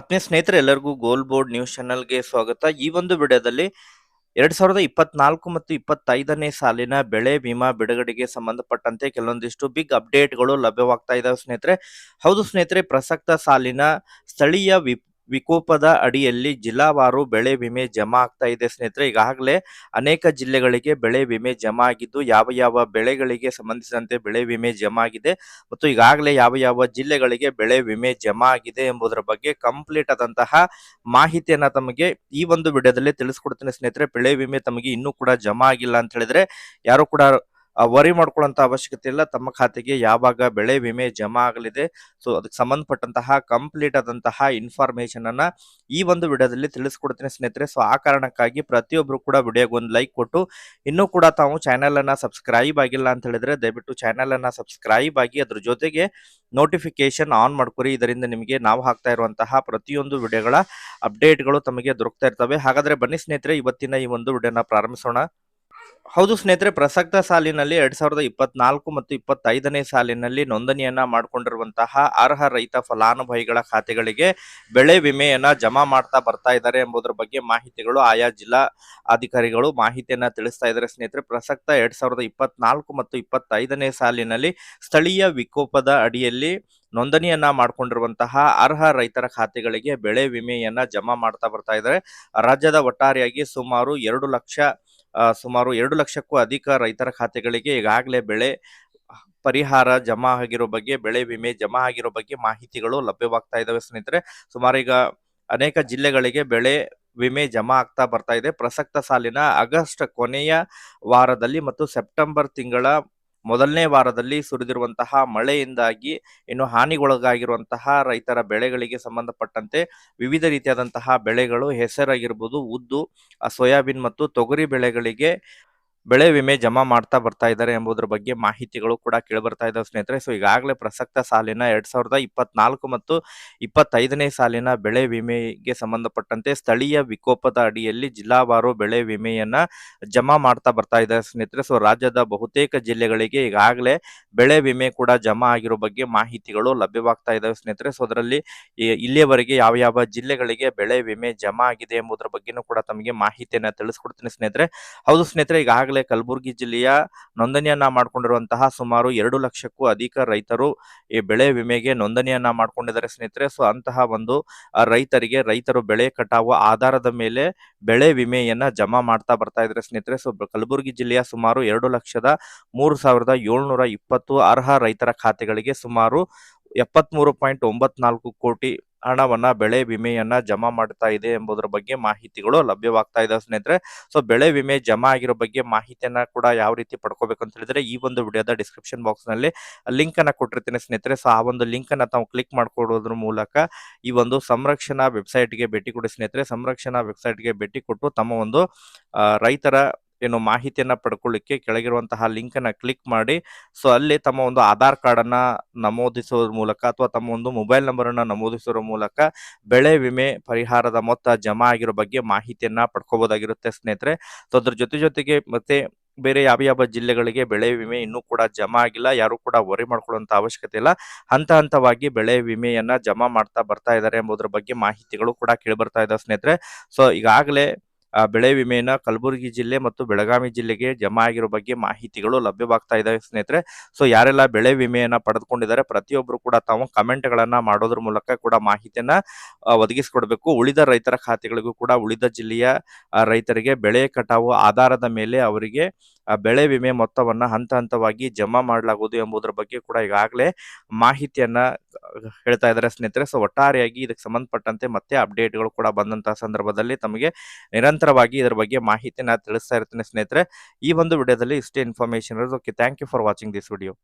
ಆತ್ಮೀಯ ಸ್ನೇಹಿತರೆ, ಎಲ್ಲರಿಗೂ ಗೋಲ್ ಬೋರ್ಡ್ ನ್ಯೂಸ್ ಚಾನೆಲ್ಗೆ ಸ್ವಾಗತ. ಈ ಒಂದು ವಿಡಿಯೋದಲ್ಲಿ ಎರಡ್ ಸಾವಿರದ ಇಪ್ಪತ್ನಾಲ್ಕು ಮತ್ತು ಇಪ್ಪತ್ತೈದನೇ ಸಾಲಿನ ಬೆಳೆ ವಿಮಾ ಬಿಡುಗಡೆಗೆ ಸಂಬಂಧಪಟ್ಟಂತೆ ಕೆಲವೊಂದಿಷ್ಟು ಬಿಗ್ ಅಪ್ಡೇಟ್ಗಳು ಲಭ್ಯವಾಗ್ತಾ ಇದಾವೆ ಸ್ನೇಹಿತರೆ. ಹೌದು ಸ್ನೇಹಿತರೆ, ಪ್ರಸಕ್ತ ಸಾಲಿನ ಸ್ಥಳೀಯ ವಿ ವಿಕೋಪದ ಅಡಿಯಲ್ಲಿ ಜಿಲ್ಲಾವಾರು ಬೆಳೆ ವಿಮೆ ಜಮಾ ಆಗ್ತಾ ಇದೆ ಸ್ನೇಹಿತರೆ. ಈಗಾಗಲೇ ಅನೇಕ ಜಿಲ್ಲೆಗಳಿಗೆ ಬೆಳೆ ವಿಮೆ ಜಮಾ ಆಗಿದ್ದು, ಯಾವ ಯಾವ ಬೆಳೆಗಳಿಗೆ ಸಂಬಂಧಿಸಿದಂತೆ ಬೆಳೆ ವಿಮೆ ಜಮಾ ಆಗಿದೆ ಮತ್ತು ಈಗಾಗಲೇ ಯಾವ ಯಾವ ಜಿಲ್ಲೆಗಳಿಗೆ ಬೆಳೆ ವಿಮೆ ಜಮಾ ಆಗಿದೆ ಎಂಬುದರ ಬಗ್ಗೆ ಕಂಪ್ಲೀಟ್ ಆದಂತಹ ಮಾಹಿತಿಯನ್ನ ತಮಗೆ ಈ ಒಂದು ವಿಡಿಯೋದಲ್ಲಿ ತಿಳಿಸ್ಕೊಡ್ತೇನೆ ಸ್ನೇಹಿತರೆ. ಬೆಳೆ ವಿಮೆ ತಮಗೆ ಇನ್ನೂ ಕೂಡ ಜಮಾ ಆಗಿಲ್ಲ ಅಂತ ಹೇಳಿದ್ರೆ, ಯಾರು ಕೂಡ ವರಿ ಮಾಡ್ಕೊಳ್ಳುವಂತ ಅವಶ್ಯಕತೆ ಇಲ್ಲ. ತಮ್ಮ ಖಾತೆಗೆ ಯಾವಾಗ ಬೆಳೆ ವಿಮೆ ಜಮಾ ಆಗಲಿದೆ ಸೊ ಅದಕ್ಕೆ ಸಂಬಂಧಪಟ್ಟಂತಹ ಕಂಪ್ಲೀಟ್ ಆದಂತಹ ಇನ್ಫಾರ್ಮೇಶನ್ ಅನ್ನ ಈ ಒಂದು ವಿಡಿಯೋದಲ್ಲಿ ತಿಳಿಸ್ಕೊಡ್ತೀನಿ ಸ್ನೇಹಿತರೆ. ಸೊ ಆ ಕಾರಣಕ್ಕಾಗಿ ಪ್ರತಿಯೊಬ್ರು ಕೂಡ ವಿಡಿಯೋಗೆ ಒಂದು ಲೈಕ್ ಕೊಟ್ಟು, ಇನ್ನೂ ಕೂಡ ತಾವು ಚಾನೆಲ್ ಅನ್ನ ಸಬ್ಸ್ಕ್ರೈಬ್ ಆಗಿಲ್ಲ ಅಂತ ಹೇಳಿದ್ರೆ ದಯವಿಟ್ಟು ಚಾನೆಲ್ ಅನ್ನ ಸಬ್ಸ್ಕ್ರೈಬ್ ಆಗಿ ಅದ್ರ ಜೊತೆಗೆ ನೋಟಿಫಿಕೇಶನ್ ಆನ್ ಮಾಡ್ಕೊರಿ. ಇದರಿಂದ ನಿಮಗೆ ನಾವು ಹಾಕ್ತಾ ಇರುವಂತಹ ಪ್ರತಿಯೊಂದು ವಿಡಿಯೋಗಳ ಅಪ್ಡೇಟ್ಗಳು ತಮಗೆ ದೊರಕ್ತಾ ಇರ್ತವೆ. ಹಾಗಾದ್ರೆ ಬನ್ನಿ ಸ್ನೇಹಿತರೆ, ಇವತ್ತಿನ ಈ ಒಂದು ವಿಡಿಯೋನ ಪ್ರಾರಂಭಿಸೋಣ. ಹೌದು ಸ್ನೇಹಿತರೆ, ಪ್ರಸಕ್ತ ಸಾಲಿನಲ್ಲಿ ಎರಡ್ ಸಾವಿರದ ಇಪ್ಪತ್ನಾಲ್ಕು ಮತ್ತು ಇಪ್ಪತ್ತೈದನೇ ಸಾಲಿನಲ್ಲಿ ನೋಂದಣಿಯನ್ನ ಮಾಡಿಕೊಂಡಿರುವಂತಹ ಅರ್ಹ ರೈತ ಫಲಾನುಭವಿಗಳ ಖಾತೆಗಳಿಗೆ ಬೆಳೆ ವಿಮೆಯನ್ನ ಜಮಾ ಮಾಡ್ತಾ ಬರ್ತಾ ಇದ್ದಾರೆ ಎಂಬುದರ ಬಗ್ಗೆ ಮಾಹಿತಿಗಳು ಆಯಾ ಜಿಲ್ಲಾ ಅಧಿಕಾರಿಗಳು ಮಾಹಿತಿಯನ್ನ ತಿಳಿಸ್ತಾ ಇದ್ದಾರೆ ಸ್ನೇಹಿತರೆ. ಪ್ರಸಕ್ತ ಎರಡ್ ಸಾವಿರದ ಇಪ್ಪತ್ನಾಲ್ಕು ಮತ್ತು ಇಪ್ಪತ್ತೈದನೇ ಸಾಲಿನಲ್ಲಿ ಸ್ಥಳೀಯ ವಿಕೋಪದ ಅಡಿಯಲ್ಲಿ ನೋಂದಣಿಯನ್ನ ಮಾಡಿಕೊಂಡಿರುವಂತಹ ಅರ್ಹ ರೈತರ ಖಾತೆಗಳಿಗೆ ಬೆಳೆ ವಿಮೆಯನ್ನ ಜಮಾ ಮಾಡ್ತಾ ಬರ್ತಾ ಇದ್ದಾರೆ. ರಾಜ್ಯದ ಒಟ್ಟಾರೆಯಾಗಿ ಸುಮಾರು ಎರಡು ಲಕ್ಷ ಸುಮಾರು ಎರಡು ಲಕ್ಷಕ್ಕೂ ಅಧಿಕ ರೈತರ ಖಾತೆಗಳಿಗೆ ಈಗಾಗಲೇ ಬೆಳೆ ಪರಿಹಾರ ಜಮಾ ಆಗಿರೋ ಬಗ್ಗೆ, ಬೆಳೆ ವಿಮೆ ಜಮಾ ಆಗಿರೋ ಬಗ್ಗೆ ಮಾಹಿತಿಗಳು ಲಭ್ಯವಾಗ್ತಾ ಇದ್ದಾವೆ ಸ್ನೇಹಿತರೆ. ಸುಮಾರು ಈಗ ಅನೇಕ ಜಿಲ್ಲೆಗಳಿಗೆ ಬೆಳೆ ವಿಮೆ ಜಮಾ ಆಗ್ತಾ ಬರ್ತಾ ಇದೆ. ಪ್ರಸಕ್ತ ಸಾಲಿನ ಆಗಸ್ಟ್ ಕೊನೆಯ ವಾರದಲ್ಲಿ ಮತ್ತು ಸೆಪ್ಟೆಂಬರ್ ತಿಂಗಳ ಮೊದಲನೇ ವಾರದಲ್ಲಿ ಸುರಿದಿರುವಂತಹ ಮಳೆಯಿಂದಾಗಿ ಇನ್ನು ಹಾನಿಗೊಳಗಾಗಿರುವಂತಹ ರೈತರ ಬೆಳೆಗಳಿಗೆ ಸಂಬಂಧಪಟ್ಟಂತೆ ವಿವಿಧ ರೀತಿಯಾದಂತಹ ಬೆಳೆಗಳು ಹೆಸರಾಗಿರ್ಬೋದು, ಉದ್ದು ಸೋಯಾಬೀನ್ ಮತ್ತು ತೊಗರಿ ಬೆಳೆಗಳಿಗೆ ಬೆಳೆ ವಿಮೆ ಜಮಾ ಮಾಡ್ತಾ ಬರ್ತಾ ಇದ್ದಾರೆ ಎಂಬುದರ ಬಗ್ಗೆ ಮಾಹಿತಿಗಳು ಕೂಡ ಕೇಳಿಬರ್ತಾ ಇದ್ದಾವೆ ಸ್ನೇಹಿತರೆ. ಸೊ ಈಗಾಗಲೇ ಪ್ರಸಕ್ತ ಸಾಲಿನ ಎರಡ್ ಸಾವಿರದ ಇಪ್ಪತ್ನಾಲ್ಕು ಮತ್ತು ಇಪ್ಪತ್ತೈದನೇ ಸಾಲಿನ ಬೆಳೆ ವಿಮೆಗೆ ಸಂಬಂಧಪಟ್ಟಂತೆ ಸ್ಥಳೀಯ ವಿಕೋಪದ ಅಡಿಯಲ್ಲಿ ಜಿಲ್ಲಾವಾರು ಬೆಳೆ ವಿಮೆಯನ್ನ ಜಮಾ ಮಾಡ್ತಾ ಬರ್ತಾ ಇದ್ದಾರೆ ಸ್ನೇಹಿತರೆ. ಸೊ ರಾಜ್ಯದ ಬಹುತೇಕ ಜಿಲ್ಲೆಗಳಿಗೆ ಈಗಾಗಲೇ ಬೆಳೆ ವಿಮೆ ಕೂಡ ಜಮಾ ಆಗಿರೋ ಬಗ್ಗೆ ಮಾಹಿತಿಗಳು ಲಭ್ಯವಾಗ್ತಾ ಇದ್ದಾವೆ ಸ್ನೇಹಿತರೆ. ಸೊ ಅದರಲ್ಲಿ ಇಲ್ಲಿಯವರೆಗೆ ಯಾವ ಯಾವ ಜಿಲ್ಲೆಗಳಿಗೆ ಬೆಳೆ ವಿಮೆ ಜಮಾ ಆಗಿದೆ ಎಂಬುದರ ಬಗ್ಗೆನೂ ಕೂಡ ತಮಗೆ ಮಾಹಿತಿಯನ್ನ ತಿಳಿಸ್ಕೊಡ್ತೀನಿ ಸ್ನೇಹಿತರೆ. ಹೌದು ಸ್ನೇಹಿತರೆ, ಈಗಾಗಲೇ ಕಲಬುರಗಿ ಜಿಲ್ಲೆಯ ನೋಂದಣಿಯನ್ನ ಮಾಡಿಕೊಂಡಿರುವಂತಹ ಸುಮಾರು ಎರಡು ಲಕ್ಷಕ್ಕೂ ಅಧಿಕ ರೈತರು ಈ ಬೆಳೆ ವಿಮೆಗೆ ನೋಂದಣಿಯನ್ನ ಮಾಡ್ಕೊಂಡಿದ್ದಾರೆ ಸ್ನೇಹಿತರೆ. ಸೊ ಅಂತಹ ಒಂದು ರೈತರಿಗೆ ರೈತರು ಬೆಳೆ ಕಟಾವು ಆಧಾರದ ಮೇಲೆ ಬೆಳೆ ವಿಮೆಯನ್ನ ಜಮಾ ಮಾಡ್ತಾ ಬರ್ತಾ ಇದ್ದಾರೆ ಸ್ನೇಹಿತರೆ. ಸೊ ಕಲಬುರಗಿ ಜಿಲ್ಲೆಯ ಸುಮಾರು ಎರಡು ಲಕ್ಷದ ಮೂರು ಸಾವಿರದ ಏಳ್ನೂರ ಇಪ್ಪತ್ತು ಅರ್ಹ ರೈತರ ಖಾತೆಗಳಿಗೆ ಸುಮಾರು ಎಪ್ಪತ್ಮೂರು ಪಾಯಿಂಟ್ ಒಂಬತ್ನಾಲ್ಕು ಕೋಟಿ ಹಣವನ್ನ ಬೆಳೆ ವಿಮೆಯನ್ನ ಜಮಾ ಮಾಡ್ತಾ ಇದೆ ಎಂಬುದರ ಬಗ್ಗೆ ಮಾಹಿತಿಗಳು ಲಭ್ಯವಾಗ್ತಾ ಇದೆ ಸ್ನೇಹಿತರೆ. ಸೊ ಬೆಳೆ ವಿಮೆ ಜಮಾ ಆಗಿರೋ ಬಗ್ಗೆ ಮಾಹಿತಿಯನ್ನ ಕೂಡ ಯಾವ ರೀತಿ ಪಡ್ಕೋಬೇಕು ಅಂತ ಹೇಳಿದ್ರೆ ಈ ಒಂದು ವಿಡಿಯೋದ ಡಿಸ್ಕ್ರಿಪ್ಷನ್ ಬಾಕ್ಸ್ನಲ್ಲಿ ಲಿಂಕ್ ಅನ್ನ ಕೊಟ್ಟಿರ್ತೀನಿ ಸ್ನೇಹಿತರೆ. ಸೊ ಆ ಒಂದು ಲಿಂಕ್ ಅನ್ನ ತಾವು ಕ್ಲಿಕ್ ಮಾಡ್ಕೊಡೋದ್ರ ಮೂಲಕ ಈ ಒಂದು ಸಂರಕ್ಷಣಾ ವೆಬ್ಸೈಟ್ಗೆ ಭೇಟಿ ಕೊಡಿ ಸ್ನೇಹಿತರೆ. ಸಂರಕ್ಷಣಾ ವೆಬ್ಸೈಟ್ಗೆ ಭೇಟಿ ಕೊಟ್ಟು ತಮ್ಮ ಒಂದು ರೈತರ ಏನು ಮಾಹಿತಿಯನ್ನ ಪಡ್ಕೊಳ್ಳಿಕ್ಕೆ ಕೆಳಗಿರುವಂತಹ ಲಿಂಕ್ ಅನ್ನ ಕ್ಲಿಕ್ ಮಾಡಿ. ಸೊ, ಅಲ್ಲಿ ತಮ್ಮ ಒಂದು ಆಧಾರ್ ಕಾರ್ಡ್ ಅನ್ನ ನಮೂದಿಸೋದ್ರ ಮೂಲಕ ಅಥವಾ ತಮ್ಮ ಒಂದು ಮೊಬೈಲ್ ನಂಬರ್ ಅನ್ನ ನಮೂದಿಸುವ ಮೂಲಕ ಬೆಳೆ ವಿಮೆ ಪರಿಹಾರದ ಮೊತ್ತ ಜಮಾ ಆಗಿರೋ ಬಗ್ಗೆ ಮಾಹಿತಿಯನ್ನ ಪಡ್ಕೋಬಹುದಾಗಿರುತ್ತೆ ಸ್ನೇಹಿತರೆ. ಸೊ, ಅದ್ರ ಜೊತೆ ಜೊತೆಗೆ ಮತ್ತೆ ಬೇರೆ ಯಾವ ಯಾವ ಜಿಲ್ಲೆಗಳಿಗೆ ಬೆಳೆ ವಿಮೆ ಇನ್ನೂ ಕೂಡ ಜಮಾ ಆಗಿಲ್ಲ, ಯಾರು ಕೂಡ ವರಿ ಮಾಡ್ಕೊಳ್ಳುವಂತ ಅವಶ್ಯಕತೆ ಇಲ್ಲ. ಹಂತ ಹಂತವಾಗಿ ಬೆಳೆ ವಿಮೆಯನ್ನ ಜಮಾ ಮಾಡ್ತಾ ಬರ್ತಾ ಇದ್ದಾರೆ ಎಂಬುದರ ಬಗ್ಗೆ ಮಾಹಿತಿಗಳು ಕೂಡ ಕೇಳಿ ಬರ್ತಾ ಇದಾವೆ ಸ್ನೇಹಿತರೆ. ಸೊ, ಈಗಾಗಲೇ ಬೆಳೆ ವಿಮೆಯನ್ನ ಕಲಬುರಗಿ ಜಿಲ್ಲೆ ಮತ್ತು ಬೆಳಗಾವಿ ಜಿಲ್ಲೆಗೆ ಜಮಾ ಆಗಿರೋ ಬಗ್ಗೆ ಮಾಹಿತಿಗಳು ಲಭ್ಯವಾಗ್ತಾ ಇದೆ ಸ್ನೇಹಿತರೆ. ಸೊ, ಯಾರೆಲ್ಲ ಬೆಳೆ ವಿಮೆಯನ್ನ ಪಡೆದುಕೊಂಡಿದ್ದಾರೆ ಪ್ರತಿಯೊಬ್ಬರು ಕೂಡ ತಾವು ಕಮೆಂಟ್ ಗಳನ್ನ ಮಾಡೋದ್ರ ಮೂಲಕ ಕೂಡ ಮಾಹಿತಿಯನ್ನ ಒದಗಿಸಿಕೊಡ್ಬೇಕು. ಉಳಿದ ರೈತರ ಖಾತೆಗಳಿಗೂ ಕೂಡ ಉಳಿದ ಜಿಲ್ಲೆಯ ರೈತರಿಗೆ ಬೆಳೆ ಕಟಾವು ಆಧಾರದ ಮೇಲೆ ಅವರಿಗೆ ಬೆಳೆ ವಿಮೆ ಮೊತ್ತವನ್ನ ಹಂತ ಹಂತವಾಗಿ ಜಮಾ ಮಾಡಲಾಗುವುದು ಎಂಬುದರ ಬಗ್ಗೆ ಕೂಡ ಈಗಾಗಲೇ ಮಾಹಿತಿಯನ್ನ ಹೇಳ್ತಾ ಇದ್ದಾರೆ ಸ್ನೇಹಿತರೆ. ಸೊ ಒಟ್ಟಾರೆಯಾಗಿ ಇದಕ್ಕೆ ಸಂಬಂಧಪಟ್ಟಂತೆ ಮತ್ತೆ ಅಪ್ಡೇಟ್ಗಳು ಕೂಡ ಬಂದಂತಹ ಸಂದರ್ಭದಲ್ಲಿ ತಮಗೆ ನಿರಂತರವಾಗಿ ಇದರ ಬಗ್ಗೆ ಮಾಹಿತಿನ ತಿಳಿಸ್ತಾ ಇರ್ತೇನೆ ಸ್ನೇಹಿತರೆ. ಈ ಒಂದು ವಿಡಿಯೋದಲ್ಲಿ ಇಷ್ಟೇ ಇನ್ಫಾರ್ಮೇಶನ್ ಇರೋದು. Okay thank you for watching this video